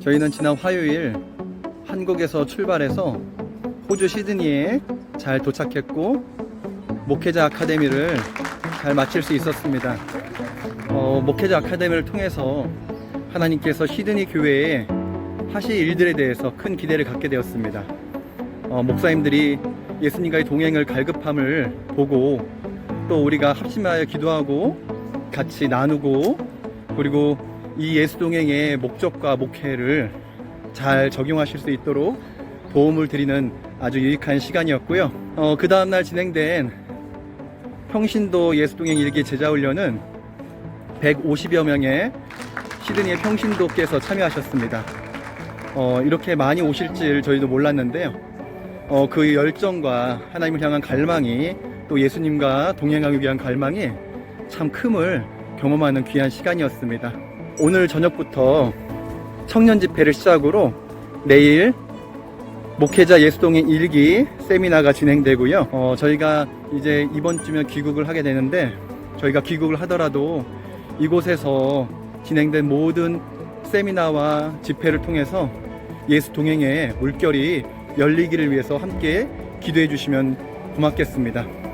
저희는 지난 화요일 한국에서 출발해서 호주 시드니에 잘 도착했고 목회자 아카데미를 잘 마칠 수 있었습니다. 어, 목회자 아카데미를 통해서 하나님께서 시드니 교회에 하실 일들에 대해서 큰 기대를 갖게 되었습니다. 어, 목사님들이 예수님과의 동행을 갈급함을 보고 또 우리가 합심하여 기도하고 같이 나누고 그리고 이 예수 동행의 목적과 목회를 잘 적용하실 수 있도록 도움을 드리는 아주 유익한 시간이었고요. 어, 그 다음날 진행된 평신도 예수 동행 일기 제자 훈련은 150여 명의 시드니의 평신도께서 참여하셨습니다. 어, 이렇게 많이 오실 줄 저희도 몰랐는데요. 어, 그 열정과 하나님을 향한 갈망이 또 예수님과 동행하기 위한 갈망이 참 큼을 경험하는 귀한 시간이었습니다. 오늘 저녁부터 청년 집회를 시작으로 내일 목회자 예수동의 일기 세미나가 진행되고요. 어, 저희가 이제 이번 주면 귀국을 하게 되는데 저희가 귀국을 하더라도 이곳에서 진행된 모든 세미나와 집회를 통해서 예수 동행의 물결이 열리기를 위해서 함께 기도해 주시면 고맙겠습니다.